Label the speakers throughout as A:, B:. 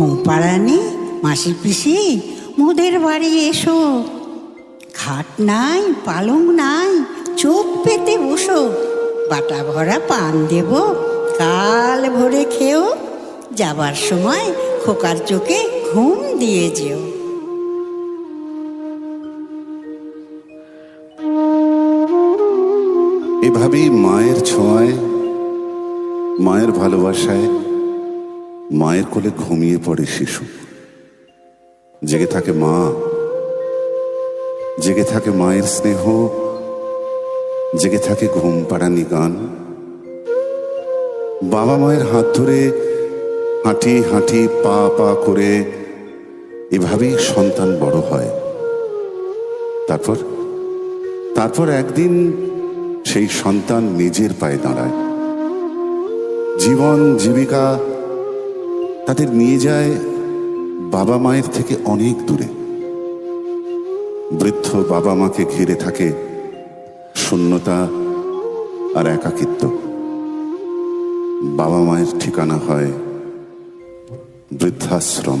A: ঘুম পাড়ানি মাসি পিসি, মোদের বাড়ি এসো। খাট নাই, পালং নাই, চোখ পেতে বসো। বাটা ভরা পান দেব, কাল ভরে খেও। যাবার সময় খোকার চোখে ঘুম দিয়ে যেও।
B: এভাবেই মায়ের ছোঁয়ায়, মায়ের ভালোবাসায় মায়ের কোলে ঘুমিয়ে পড়ে শিশু। জেগে থাকে মা। জেগে থাকে মায়ের স্নেহ। জেগে থাকে ঘুম পাড়ানি গান বাবা মায়ের হাত ধরে হাঁটি হাঁটি পা পা করে এভাবেই সন্তান বড় হয়। তারপর তারপর একদিন সেই সন্তান নিজের পায়ে দাঁড়ায়। জীবন, জীবিকা তাদের নিয়ে যায় বাবা মায়ের থেকে অনেক দূরে। বৃদ্ধ বাবা মাকে ঘিরে থাকে শূন্যতা আর একাকিত্ব। বাবা মায়ের ঠিকানা হয় বৃদ্ধাশ্রম।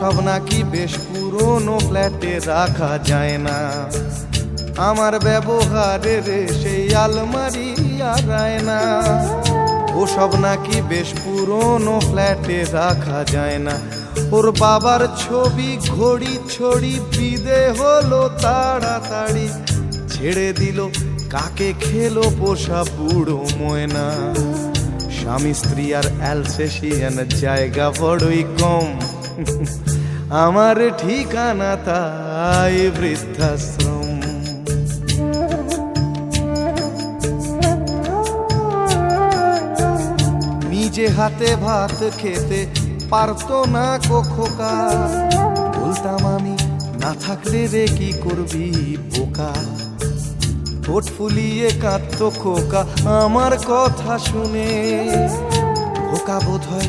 C: ওসব নাকি বেশ পুরনো ফ্ল্যাটে রাখা যায় না। আমার ব্যবহারের সেই আলমারি আর আয়না ওসব নাকি বেশ পুরনো ফ্ল্যাটে রাখা যায় না। ওর বাবার ছবি ঘড়ি ছড়ি বিদে হলো তাড়াতাড়ি। ছেড়ে দিল, কাকে খেলো পোষা বুড়ো ময়না। স্বামী স্ত্রী আর অ্যালসেশিয়ান জায়গা বড়ই কম। আমার ঠিকানা তাই বৃদ্ধাশ্রম। নিজে হাতে ভাত খেতে পারতো না কখোকা বলতাম আমি, না থাকলে রে কি করবি বোকা? ঠোঁট ফুলিয়ে কাঁদতো খোকা, আমার কথা শুনে। খোকা বোধ হয়